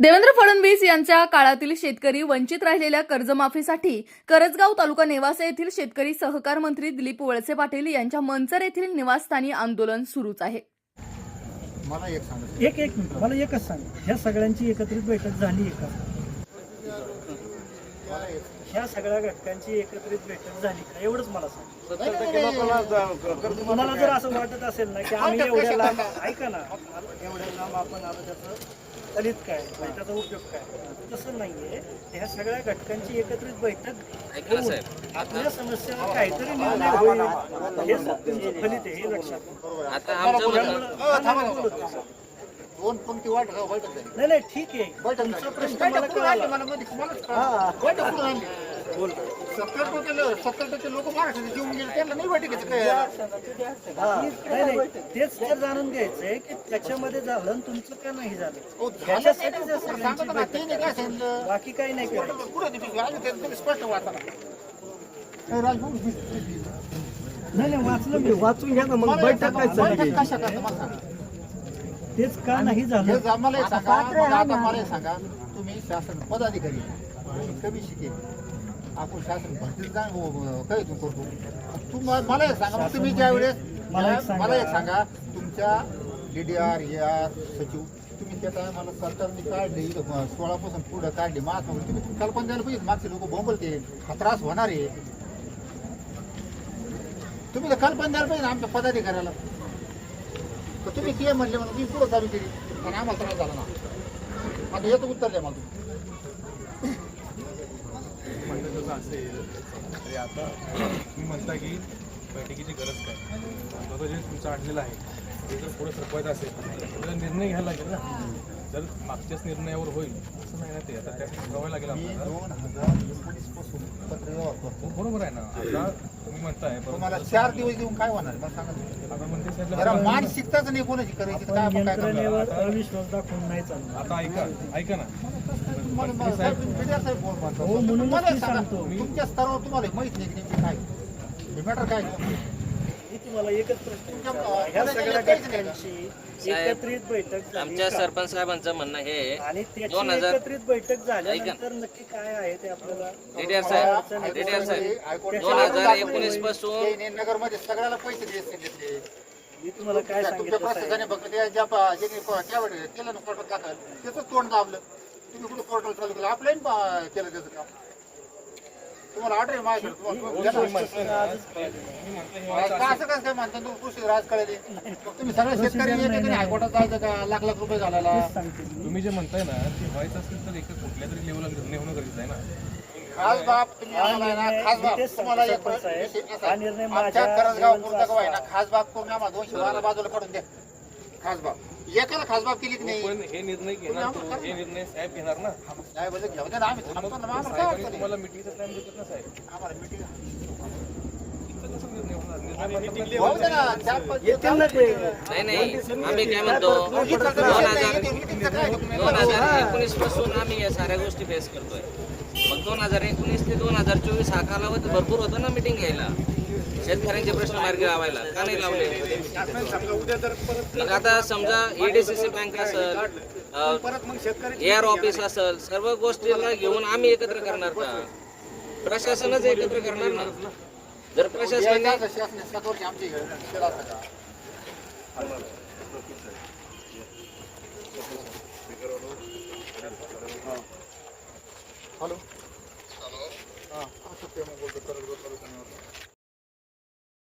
देवेंद्र फडणवीस यांच्या काळातील शेतकरी वंचित राहिलेल्या कर्जमाफीसाठी करजगाव तालुका नेवासे येथील शेतकरी सहकार मंत्री दिलीप वळसे पाटील यांच्या मंचर येथील निवासस्थानी आंदोलन सुरूच आहे. मला एक सांगा. एक एक मिनिट. मला एकच सांग. ह्या सगळ्यांची एकत्रित बैठक झाली एक ह्या सगळ्या घटकांची एकत्रित बैठक झाली का? एवढंच मला सांग. तुम्हाला जर असं वाटत असेल ना की आम्ही एवढ्या लांब ऐका ना. एवढ्या लांब आपण आलो त्याचं दलित काय? म्हणजे त्याचा उपयोग काय? तसं नाहीये. ह्या सगळ्या घटकांची एकत्रित बैठक आपल्या समस्यावर काहीतरी निर्णय होईल. हे तुमचं फलित आहे हे लक्षात. आता आमचं दोन पंक्ती वाट का बैठक झाली. नाही नाही ठीक आहे. बैठक तुमचा. प्रश्न मला? कळाला? सत्तर टक्के लो- सत्तर टक्के लोक महाराष्ट्रात जेवून गेले त्यांना नाही बैठकीचं काय? नाही नाही तेच तर जाणून घ्यायचंय की त्याच्यामध्ये झालं आणि तुमचं का नाही झालं? ते ना, बैठक. काय सांगितलं. बाकी काही नाही केलं. कुठं ती पिशवी? आली ते तुम्ही स्पष्ट वाचा नाही नाही वाचलं मी. वाचून घ्या ना मग बैठक काय चालली? कशा करता मला सांगा. तेच का नाही झालं? एक सांगा मग आता मला एक सांगा तुम्ही शासन पदाधिकारी तुम्ही कमी शिकेल. आपण शासन भरतीच काय तू करतो तू म- मला एक सांगा मग तुम्ही ज्या वेळेस मला एक सांगा. मला एक सांगा तुमच्या D D R A R सचिव तुम्ही त्या टायमाला सरकारने काढले सोळापासून पुढं काढले महात्मा तुम्ही तुम्ही कल्पना द्यायला पाहिजे मागचे लोक बोंबलते हा त्रास होणार आहे. तुम्ही तर कल्पना द्यायला पाहिजे ना आमच्या पदाधिकाऱ्याला. तर तुम्ही ते म्हणले म्हणून मी पुढं चालू केली. आणि आम्हाला त्रास झाला ना. आता याचं उत्तर द्या मला म्हणलं जसं असेल तरी आता तुम्ही म्हणता की बैठकीची गरज काय? आता जे तुमचं आणलेलं आहे ते जर पुढे सरपवायचं असेल तर निर्णय घ्यायला लागेल ना. जर मागच्याच निर्णयावर होईल असं नाही ना ते. आता त्यासाठी ठरवायला लागेल आपल्याला. हो, बरोबर आहे ना. आता तुम्ही म्हणताय तुम्हाला बरोबर चार दिवस देऊन काय होणार? मला सांगा तुम्ही. आता म्हणते जरा साहेब मानसिकताच नाही कोणाची करायची तर काय आपण आपण काय करणार? यंत्रणेवर अविश्वास दाखवून नाही चालणार. आता ऐका ऐका ना. तुम्हाला- मला- साहेब, तुम्ही media साहेब बोल म्हणता. हो, म्हणूनच मला मी सांगा, सांगतो. तुमच्या स्तरावर तुम्हाला माहीत नाही की नेमकी काय. मॅटर काय मी तुम्हाला एकच प्रश्न विचारला. ह्या सगळ्या घटकांची साहेब, एकत्रित बैठक झाली आमच्या? सरपंच साहेबांचं म्हणणं हे आहे. आणि त्याची दोन हजार- एकत्रित बैठक झाल्यानंतर नक्की काय आहे ते आपल्याला डीडीआर साहेब डीडीआर साहेब हायकोर्ट- दोन हजार एकोणीसपासून नगरमध्ये सगळ्याला पैसे मी तुम्हाला काय तुमच्या सांगितलं प्रशासनाने साहेब? फक्त त्या ज्या पा- ज्यांनी केलं ना कोर्टात दाखल. त्याचं तोंड दाबलं. तुम्ही कुठं कोर्टात चालू केलं? ऑफलाईन केलं त्याचं काम. तुम्हाला ऑर्डर आहे माझ्याकडे तुम्हाला- असं कसं काय म्हणता? तुम्ही कृषी राज कळले? तुम्ही सगळे शेतकरी एक हायकोर्टात जायचं का? लाख लाख रुपये घालायला. तुम्ही जे म्हणताय ना ते व्हायचं असेल तर एक कुठल्या तरी लेवलला निर्णय होणं गरजेचं आहे ना. खास बाप तुम्ही हा आम्हाला ना खास तुम्हाला एक हा आमच्या करंजगाव आहे ना. खास दोनशे बारा बाजूला काढून द्या. खास बाप. एकाला खास बाप केली की नाही. पण हे निर्णय घेणार तो हे निर्णय साहेब घेणार ना. नाही म्हणजे घेऊ ना आम्ही. थांबतो ना मग आम्हाला काय साहेबांनी अडचण आहे? तुम्हाला मिटिंगचा टाइम देतात ना साहेब. आम्हाला meeting- इतकं कसं निर्णय होणार? निर्णय होऊ दे ना, चार पाच- नाही नाही आम्ही काय म्हणतो? दोन हजार इथे meeting चं काय तुम्ही- दोन हजार एकोणीसपासून आम्ही या साऱ्या गोष्टी फेस करतोय. मग दोन हजार एकोणीस ते दोन हजार चोवीस हा कालावधी भरपूर होता ना मिटिंग घ्यायला. शेतकऱ्यांचे प्रश्न मार्गी लावायला का नाही लावले? मग आता समजा एडीसीसी बँक असेल एअर ऑफिस असेल सर्व गोष्टीला घेऊन आम्ही एकत्र करणार का? प्रशासनच एकत्र करणार ना? जर प्रशासनाने हे असतं का? हॅलो. हा.